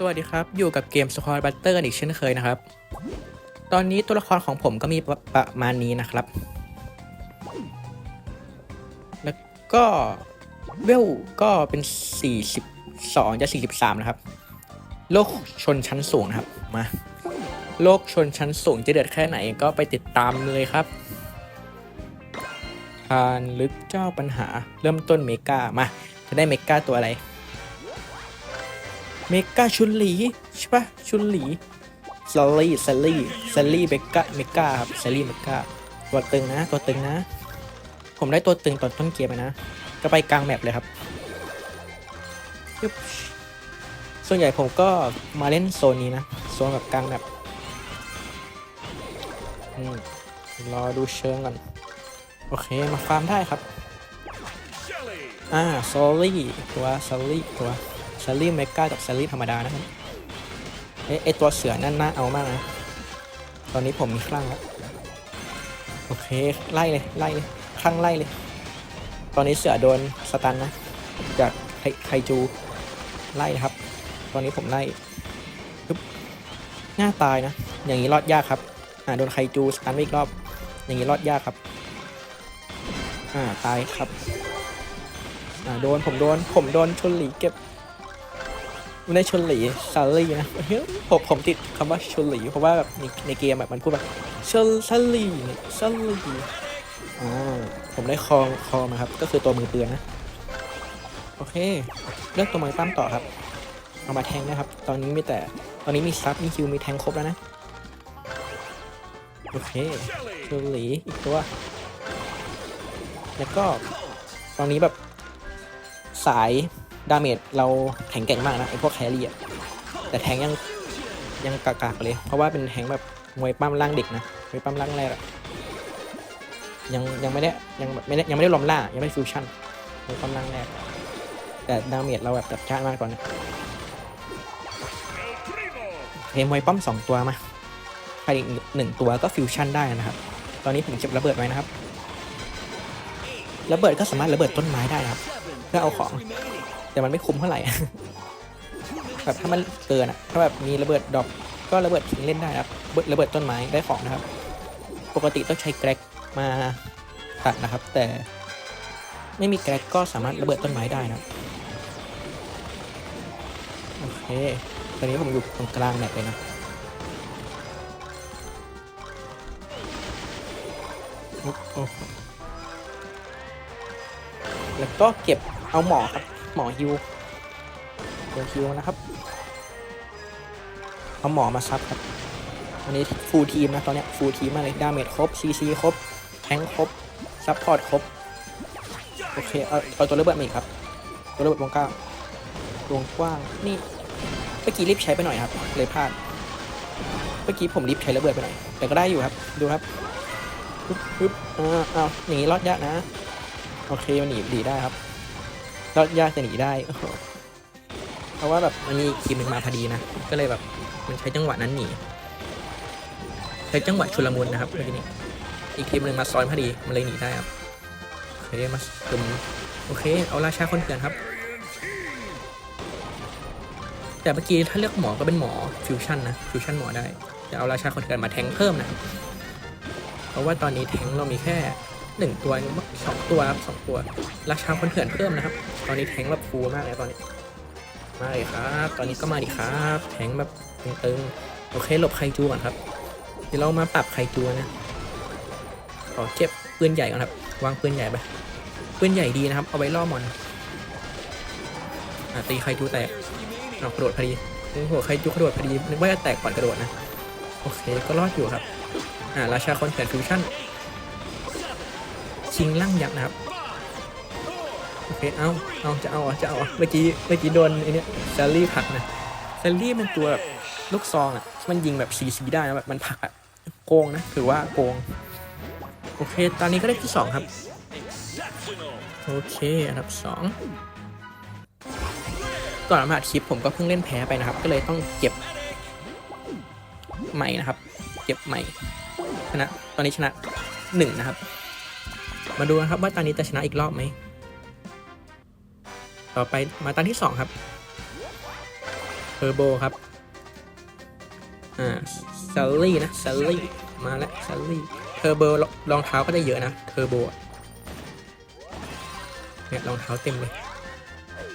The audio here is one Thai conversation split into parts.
สวัสดีครับ อยู่กับเกม Squad Butter กันอีกเช่นเคยนะครับ ตอนนี้ตัวละครของผมก็มีประประมาณนี้นะครับ แล้วก็เวลก็เป็น 42 จะ 43 นะครับ โลกชนชั้นสูงนะครับ มา โลกชนชั้นสูงจะเดือดแค่ไหนก็ไปติดตามเลยครับทานลึกเจ้าปัญหาเริ่มต้นเมกามา จะได้เมกาตัวอะไร เมกาชุนหลีใช่ปะชุนหลีซลลี่ซลลี่ซลลี่เบกาเมกาครับซลลี่เมกาตัวตึงนะ ตัวตึงนะ ผมได้ตัวตึงตอนต้นเกมเลยนะ ก็ไปกลางแมปเลยครับปึ๊บส่วนใหญ่ผมก็มาเล่นโซนนี้นะ โซนแบบกลางแมปอืมรอดูเชิงก่อน โอเค มาฟาร์มได้ครับ อ่าซอลลี่ ตัวซอลลี่ ตัว ซลลี่เมกากับซลลี่ธรรมดานะครับเอ๊ะไอตัวเสือนั่นน่าเอามากนะ ตอนนี้ผมมีคลั่งแล้ว โอเค ไล่เลย ไล่เลยคลั่งไล่เลย ตอนนี้เสือโดนสตันนะ จากไคจู ไล่ครับ ตอนนี้ผมไล่ปึ๊บหน้าตายนะ อย่างนี้รอดยากครับ อ่าโดนไคจูสตันไปอีกรอบ อย่างนี้รอดยากครับ อ่าตายครับ อ่าโดนผมโดนผมโดนชนหลีเก็บ ไม่ได้ชนหลีซาลี่นะเฮ้ยผมผมติดคำว่าชนหลีเพราะว่าแบบในในเกมแบบมันพูดแบบชนซาลี่ซาลี่อ่าผมได้คองคอมาครับ ก็คือตัวมือเปือนนะ โอเค เลือกตัวมือปั้มต่อครับ เอามาแทงนะครับ ตอนนี้มีแต่ตอนนี้มีซับมีคิวมีแทงครบแล้วนะ โอเคชนหลีอีกตัว แล้วก็ตอนนี้แบบสาย ดาเมจเราแข็งแกร่งมากนะไอพวกแครี่อะแต่แทงยังยังกากๆเลย เพราะว่าเป็นแทงแบบมวยปั้มร่างเด็กนะมวยปั้มร่างแรกอะยังยังไม่ได้ยังไม่ได้ยังไม่ได้ลอมล่ายังไม่ได้ฟิวชั่นมวยปั้มร่างแรกแต่ดาเมจเราแบบจัดจ้านมากตอนนี้เฮ้ยมวยปั้มสองตัวมาใครอีกหนึ่งตัวก็ฟิวชั่นได้นะครับ ตอนนี้ผมเก็บระเบิดไว้นะครับ ระเบิดก็สามารถระเบิดต้นไม้ได้นะครับ เพื่อเอาของ แต่มันไม่คุ้มเท่าไหร่ แบบถ้ามันเกินอะถ้าแบบมีระเบิดดอกก็ระเบิดทิ้งเล่นได้ครับระเบิดต้นไม้ได้ของนะครับ ปกติต้องใช้แกร็กมาตัดนะครับ แต่ไม่มีแกร็กก็สามารถระเบิดต้นไม้ได้นะครับโอเคตอนนี้ผมอยู่ตรงกลางแมปเลยนะแล้วก็เก็บเอาหมอครับ หมอฮิวตัวฮิวนะครับเอาหมอมาซับครับอันนี้ฟูลทีมนะตอนเนี้ยฟูลทีมมาเลยดาเมจครบซีซีครบแทงครบซัพพอร์ตครบโอเคเอาเอาตัวระเบิดมาอีกครับ ตัวระเบิดวงกว้างวงกว้างนี่เมื่อกี้รีบใช้ไปหน่อยครับ เลยพลาดเมื่อกี้ผมรีบใช้ระเบิดไปหน่อยแต่ก็ได้อยู่ครับดูครับปึ๊บปึ๊บอ่าเอาอย่างนี้รอดยากนะ โอเคมันหนีดีได้ครับ รอดยากจะหนีได้ เพราะว่าแบบมันมีทีมหนึ่งมาพอดีนะ ก็เลยแบบมันใช้จังหวะนั้นหนี ใช้จังหวะชุลมุนนะครับเมื่อกี้นี้ อีกทีมหนึ่งมาซ้อนพอดี มันเลยหนีได้ครับโอเคมาตึมโอเค เอาราชาคนเถื่อนครับ แต่เมื่อกี้ถ้าเลือกหมอก็เป็นหมอฟิวชั่นนะ ฟิวชั่นหมอได้ จะเอาราชาคนเถื่อนมาแทงเพิ่มนะ เพราะว่าตอนนี้แทงเรามีแค่หนึ่งตัว สองตัวครับสองตัวราชาคนเถื่อนเพิ่มนะครับ ตอนนี้แทงแบบฟูมากเลยตอนนี้มาเลยครับ ตอนนี้ก็มาดิครับ แทงแบบตึงๆ โอเคหลบไคจูก่อนครับ เดี๋ยวเรามาปรับไคจูนะ ขอเก็บปืนใหญ่ก่อนครับ วางปืนใหญ่ไปปืนใหญ่ดีนะครับ เอาไว้ล่อมอนอตีไคจูแตกเอากระโดดพอดีโอ้โหไคจูกระโดดพอดีนึกว่าจะแตกก่อนกระโดดนะ โอเคก็รอดอยู่ครับ อ่าราชาคนเถื่อนฟิวชั่น ชิงล่างยักษ์นะครับโอเคเอาเอาจะเอาอะจะเอาอะเมื่อกี้เมื่อกี้โดนไอเนี้แซลลี่ผักนะแซลลี่มันตัวแบบลูกซองอะมันยิงแบบซีซีได้นะแบบมันผักอะโกงนะถือว่าโกงโอเค ตอนนี้ก็ได้ที่สองครับโอเคอันดับสองก่อนมาอัดคลิปผมก็เพิ่งเล่นแพ้ไปนะครับ ก็เลยต้องเก็บใหม่นะครับ เก็บใหม่ชนะตอนนี้ชนะหนึ่งนะครับ มาดูนะครับว่าตอนนี้จะชนะอีกรอบไหม ต่อไปมาตอนที่สองครับเทอร์โบครับ อ่าซัลลี่นะซัลลี่ มาแล้วซัลลี่ เทอร์โบรองเท้าก็ได้เยอะนะ เทอร์โบเนี่ยรองเท้าเต็มเลย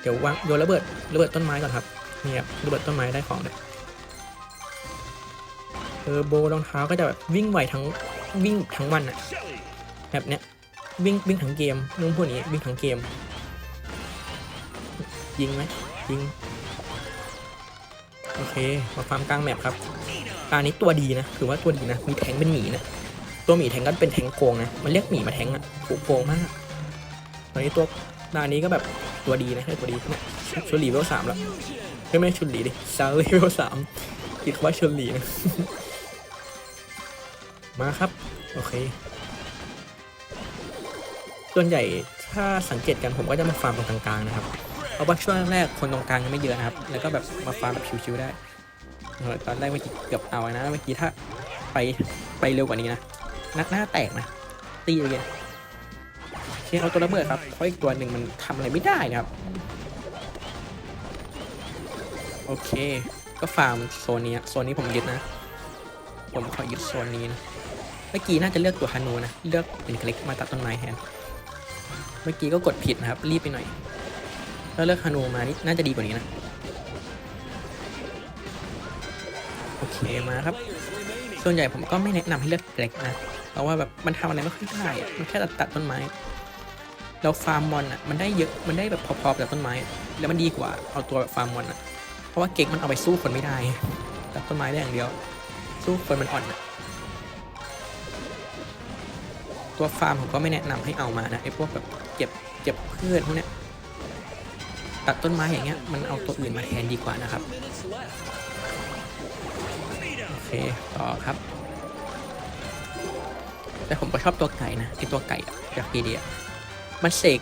เดี๋ยววางโยนระเบิดระเบิดต้นไม้ก่อนครับ นี่ครับระเบิดต้นไม้ได้ของเลยเทอร์โบรองเท้าก็จะแบบวิ่งไหวทั้งวิ่งทั้งวันอะแบบเนี้ย วิ่งวิ่งทั้งเกมนุ่มพวกนี้วิ่งทั้งเกม ยิงไหมยิง โอเคมาฟาร์มกลางแมปครับอันนี้ตัวดีนะถือว่าตัวดีนะ มีแทงเป็นหมีนะ ตัวหมีแทงก็เป็นแทงโกงนะ มันเรียกหมีมาแทงอะโกโกงมากตอนนี้ตัวตอนนี้ก็แบบตัวดีนะให้ตัวดีเนี่ยชุนหลีเวลสามแล้วไม่ไม่ชุนหลีดิซาเวลสามคิดว่าชุนหลีนะ มาครับ โอเค ส่วนใหญ่ถ้าสังเกตกันผมก็จะมาฟาร์มตรงกลางๆนะครับเพราะว่าช่วงแรกคนตรงกลางยังไม่เยอะนะครับ แล้วก็แบบมาฟาร์มแบบชิวๆได้เออตอนแรกเมื่อกี้เกือบเอานะ เมื่อกี้ถ้าไปไปเร็วกว่านี้นะ นักหน้าแตกนะ ตีเลยโอเคเอาตัวระเบิดครับ เพราะอีกตัวหนึ่งมันทำอะไรไม่ได้นะครับ โอเค ก็ฟาร์มโซนนี้ โซนนี้ผมยึดนะ ผมขอยึดโซนนี้นะ เมื่อกี้น่าจะเลือกตัวฮานูนะ เลือกเป็นคลิกมาตัดต้นไม้แทน มื่อกี้ก็กดผิดนะครับ รีบไปหน่อย ถ้าเลือกฮานูมานี่น่าจะดีกว่านี้นะ โอเคมาครับ ส่วนใหญ่ผมก็ไม่แนะนำให้เลือกเล็กนะ เพราะว่าแบบมันทำอะไรไม่ค่อยได้อะมันแค่ตัดตัดต้นไม้ เราฟาร์มมอนอะมันได้เยอะ มันได้แบบพอๆกับต้นไม้ แล้วมันดีกว่าเอาตัวแบบฟาร์มมอนอะเพราะว่าเก่งมันเอาไปสู้คนไม่ได้ ตัดต้นไม้ได้อย่างเดียว สู้คนมันอ่อนอะ ตัวฟาร์มผมก็ไม่แนะนำให้เอามานะไอ้พวกแบบเก็บเก็บพืชพวกเนี้ยตัดต้นไม้อย่างเงี้ยมันเอาตัวอื่นมาแทนดีกว่านะครับโอเคต่อครับ แต่ผมก็ชอบตัวไก่นะไอตัวไก่อะจากพีเดียมันเสก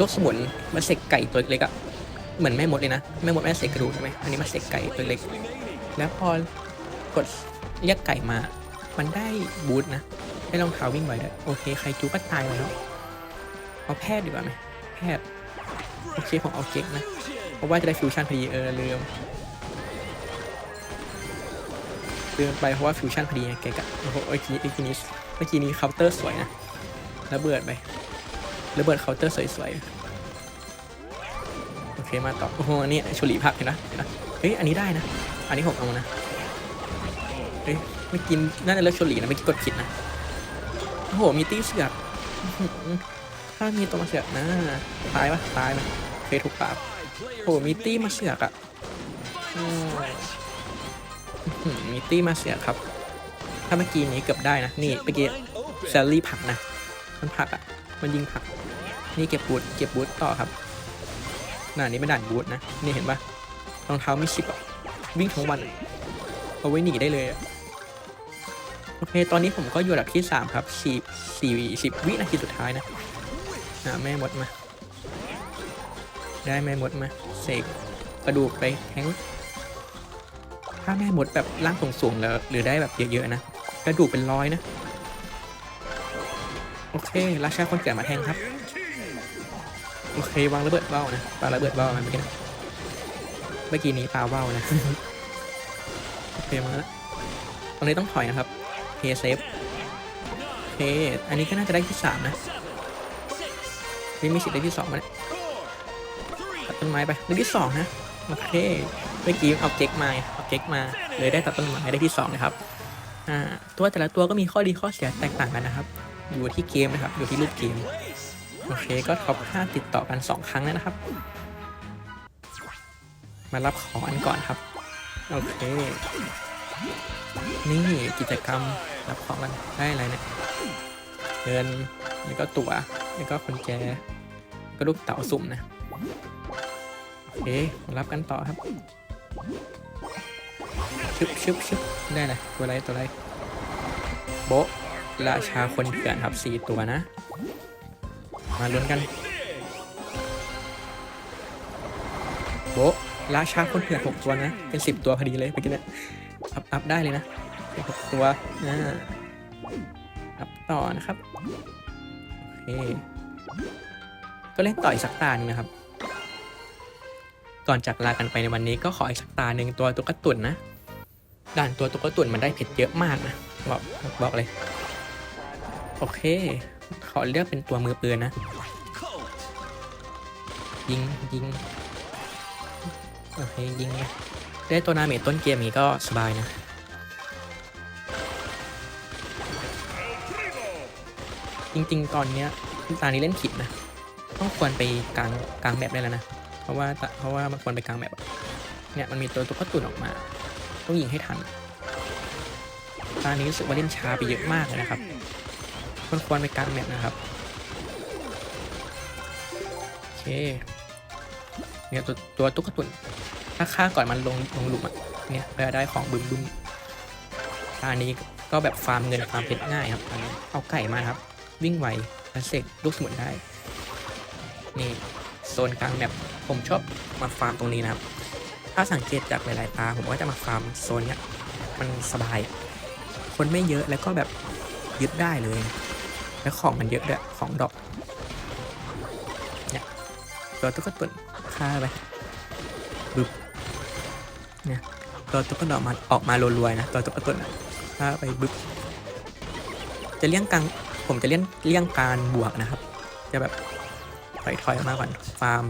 ลูกสมุนมันเสกไก่ตัวเล็กอะเหมือนแม่มดเลยนะแม่มดแม่เสกกระดูกใช่ไหมอันนี้มันเสกไก่ตัวเล็ก แล้วพอกดเรียกไก่มา มันได้บูทนะ ได้รองเท้าวิ่งไหวด้วยโอเคใครจูก็ตายแล้วเอาแพทย์ดีกว่าไหมแพทย์โอเคผมเอาเก๊กนะ เพราะว่าจะได้ฟิวชั่นพอดีเออลืมลืมไปเพราะว่าฟิวชั่นพอดีไงเก๊กอะโอ้โหเมื่อกี้เมื่อกี้นี้เมื่อกี้นี้เคาน์เตอร์สวยนะระเบิดไประเบิดเคาน์เตอร์สวยๆโอเคมาต่อโอ้โหอันนี้ชุลีผักเห็นนะเห็นนะเฮ้ยอันนี้ได้นะ อันนี้ผมเอานะเฮ้ยเมื่อกี้น่าจะเลือกชุลีนะเมื่อกี้กดผิดนะ โอ้โห มีตี้เสือกถ้ามีตัวมาเสือกนะ ตายปะตายไหมเคยถูกปราบโอ้โหมีตี้มาเสือกอะมีตี้มาเสือกครับ ถ้าเมื่อกี้นี้เกือบได้นะ นี่เมื่อกี้แซลลี่ผักนะ มันผักอะมันยิงผัก นี่เก็บบูทเก็บบูทต่อครับหน้านี้เป็นด่านบูทนะ นี่เห็นปะรองเท้ามีชิปอะวิ่งทั้งวัน เอาไว้หนีได้เลยอะ โอเค ตอนนี้ผมก็อยู่อันดับที่สามครับสี่สิบวินาทีสุดท้ายนะอ่าแม่มดมา ได้แม่มดมา เสกกระดูกไปแทงถ้าแม่มดแบบร่างสูงๆแล้วหรือได้แบบเยอะๆนะ กระดูกเป็นร้อยนะ โอเค ราชาคนแก่มาแทงครับ โอเควางระเบิดเบ้านะปาระเบิดเบ้ามาเมื่อกี้นะเมื่อกี้นี้ปาเบ้านะ โอเคมาแล้วตรงนี้ต้องถอยนะครับ เพย์เซฟโอเค อันนี้ก็น่าจะได้ที่สามนะนี่มีสิทธิ์ได้ที่สองมาเนี่ยตัดต้นไม้ไปได้ที่สองนะโอเคเมื่อกี้เอาเก๊กมาเอาเก๊กมาเลยได้ตัดต้นไม้ได้ที่สองนะครับอ่าตัวแต่ละตัวก็มีข้อดีข้อเสียแตกต่างกันนะครับ อยู่ที่เกมนะครับ อยู่ที่รูปเกมโอเคก็ท็อป5ติดต่อกัน 2 ครั้งแล้วนะครับ มารับของอันก่อนครับ โอเค นี่กิจกรรมรับของกันได้อะไรเนี่ยเงินแล้วก็ตั๋วแล้วก็คนแจก็ลูกเต๋าสุ่มนะโอเครับกันต่อครับชึบชึบชึบได้เลยตัวอะไรตัวอะไรโบราชาคนเถื่อนครับสี่ตัวนะ มาลุ้นกัน โบราชาคนเถื่อนหกตัวนะ เป็นสิบตัวพอดีเลยเมื่อกี้เนี่ย อัพอัพได้เลยนะหกตัวอ่าอัพต่อนะครับ โอเค ก็เล่นต่ออีกสักตาหนึ่งนะครับ ก่อนจากลากันไปในวันนี้ก็ขออีกสักตาหนึ่งตัวตุ๊กตุ่นนะ ด่านตัวตุ๊กตุ่นมันได้เพชรเยอะมากนะ บอกบอกเลย โอเค ขอเลือกเป็นตัวมือปืนนะ ยิงยิงโอเคยิงไป ได้ตัวนาเมจต้นเกมนี้ก็สบายนะจริงๆ ตอนเนี้ยตานี้เล่นผิดนะ ต้องควรไปกลางกลางแมปได้แล้วนะ เพราะว่าเพราะว่ามันควรไปกลางแมปเนี่ยมันมีตัวตุ๊กตุนออกมา ต้องยิงให้ทัน ตานี้รู้สึกว่าเล่นช้าไปเยอะมากเลยนะครับมันควรไปกลางแมปนะครับ โอเค เนี่ยตัวตัวตุ๊กตุน ถ้าฆ่าก่อนมันลงลงหลุมอะเนี่ยก็จะได้ของบึ้มบึมตานี้ก็แบบฟาร์มเงินฟาร์มเพชรง่ายครับอันนี้เอาไก่มาครับ วิ่งไวและเสกลูกสมุนได้ นี่โซนกลางแบบผมชอบมาฟาร์มตรงนี้นะครับ ถ้าสังเกตจากหลายๆตาผมก็จะมาฟาร์มโซนเนี้ยมันสบาย คนไม่เยอะแล้วก็แบบยึดได้เลย แล้วของมันเยอะด้วยของดอกเนี่ยตัวตุ๊กตุนฆ่าไปบึบ เนี่ยตัวตุ๊กตุนออกมาออกมารัวๆนะตัวตุ๊กตุนอะฆ่าไปบึบจะเลี่ยงกลางผมจะเลี่ยงเลี่ยงการบวกนะครับ จะแบบถอยถอยออกมาก่อนฟาร์ม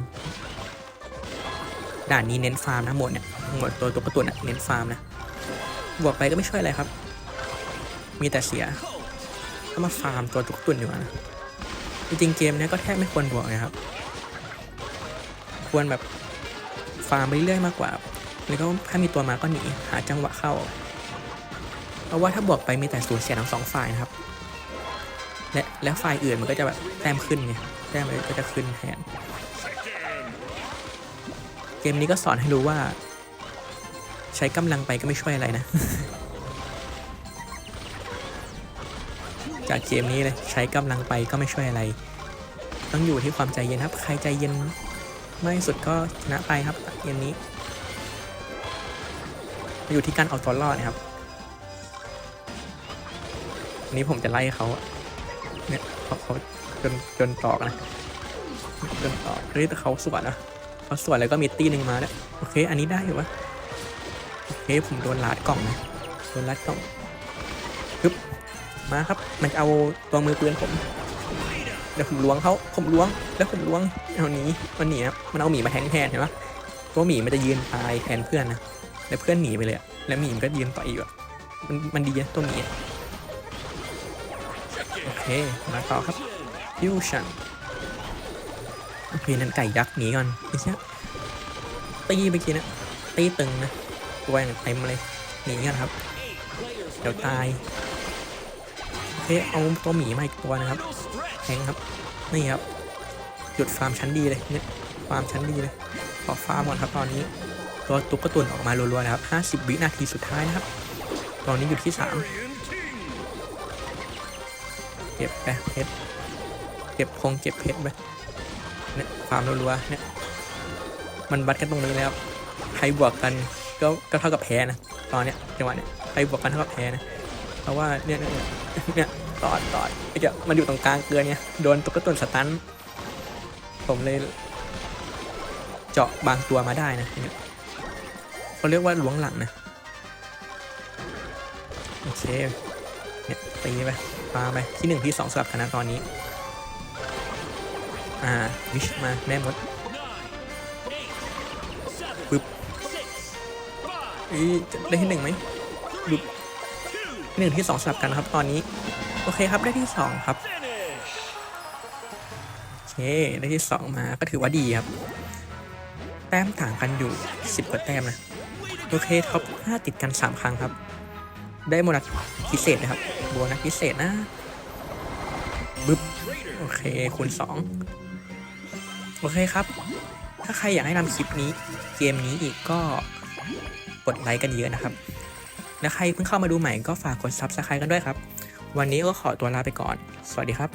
ด่านนี้เน้นฟาร์มนะหมดเนี่ยหมดตัวตัวการะตุนอะเน้นฟาร์มนะบวกไปก็ไม่ช่วยอะไรครับ มีแต่เสียก็มาฟาร์มตัวตุ๊กตุนอยู่นะจริงๆเกมเนี้ยก็แทบไม่ควรบวกเลยครับ ควรแบบฟาร์มไปเรื่อยมากกว่า แล้วก็ถ้ามีตัวมาก็หนีหาจังหวะเข้า เพราะว่าถ้าบวกไปมีแต่สูญเสียทั้งสองฝ่ายนะครับ และแล้วฝ่ายอื่นมันก็จะแบบแต้มขึ้นไงแต้มมันก็จะขึ้นแทนเกมนี้ก็สอนให้รู้ว่า ใช้กำลังไปก็ไม่ช่วยอะไรนะ จากเกมนี้เลยใช้กำลังไปก็ไม่ช่วยอะไร ต้องอยู่ที่ความใจเย็นครับ ใครใจเย็นไม่สุดก็ชนะไปครับเกมนี้ อยู่ที่การเอาตัวรอดนะครับอันนี้ผมจะไล่เขาเนี่ยเขาเขาจนจนตอกนะจนตอกเฮ้ยแต่เขาสวนนะเขาสวนแล้วก็มีตีหนึ่งมาแล้วโอเค อันนี้ได้อยู่วะโอเคผมโดนลาดกล่องนะโดนลาดกล่องปึ๊บมาครับ มันจะเอาตัวมือปืนผมเดี๋ยวผมล้วงเขาผมล้วง แล้วผมล้วงเอาหนี้มันหนีครับมันเอาหมีมาแทงแทนเห็นปะตัวหมีมันจะยืนตายแทนเพื่อนนะ แล้วเพื่อนหนีไปเลยอะแล้วหมีมันก็ยืนต่อยอยู่อะมันมันดีนะตัวหมีอะโอเค มาต่อครับฟิวชั่นโอเคนั่นไก่ยักษ์หนีก่อนไอ้เชี่ยตีไปทีนะตีตึงนะตัวอย่างเต็มเลยหนีกันครับ เดี๋ยวตายโอเคเอาตัวหมีมาอีกตัวนะครับแทงครับนี่ครับหยุดฟาร์มชั้นดีเลยเนี่ยฟาร์มชั้นดีเลยขอฟาร์มก่อนครับตอนนี้ ตัวตุ๊กกระตุนออกมารัวๆนะครับ 50 วินาทีสุดท้ายนะครับ ตอนนี้อยู่ที่ 3 เก็บไปเพชร เก็บคงเก็บเพชรไปเนี่ยฟามรัวๆเนี่ย มันวัดกันตรงนี้แล้ว ใครบวกกันก็ก็เท่ากับแพ้นะ ตอนเนี้ยจังหวะเนี้ย ใครบวกกันเท่ากับแพ้นะ เพราะว่าเนี่ยเนี่ยตอดตอดไอ้เจ้ามันอยู่ตรงกลางเกินเนี่ย โดนตุ๊กตุนสตันผมเลยเจาะบางตัวมาได้นะ เขาเรียกว่าล้วงหลังนะ โอเคเนี่ยตีไปปาไป ที่หนึ่งที่สองสลับกันนะตอนนี้ อ่า วิชมา แม่มดปึ๊บอ้ยจะได้ที่หนึ่งไหมดูที่หนึ่งที่สองสลับกันนะครับตอนนี้ โอเคครับได้ที่สองครับโอเคได้ที่สองมาก็ถือว่าดีครับ แต้มต่างกันอยู่ 10 กว่าแต้มนะ โอเคท็อป5ติดกัน 3 ครั้งครับ ได้โบนัสพิเศษนะครับโบนัสพิเศษนะบึ๊บโอเคคูณ2โอเคครับ ถ้าใครอยากให้ทำคลิปนี้เกมนี้อีกก็กดไลค์กันเยอะนะครับ และใครเพิ่งเข้ามาดูใหม่ก็ฝากกด Subscribe กันด้วยครับ วันนี้ก็ขอตัวลาไปก่อน สวัสดีครับ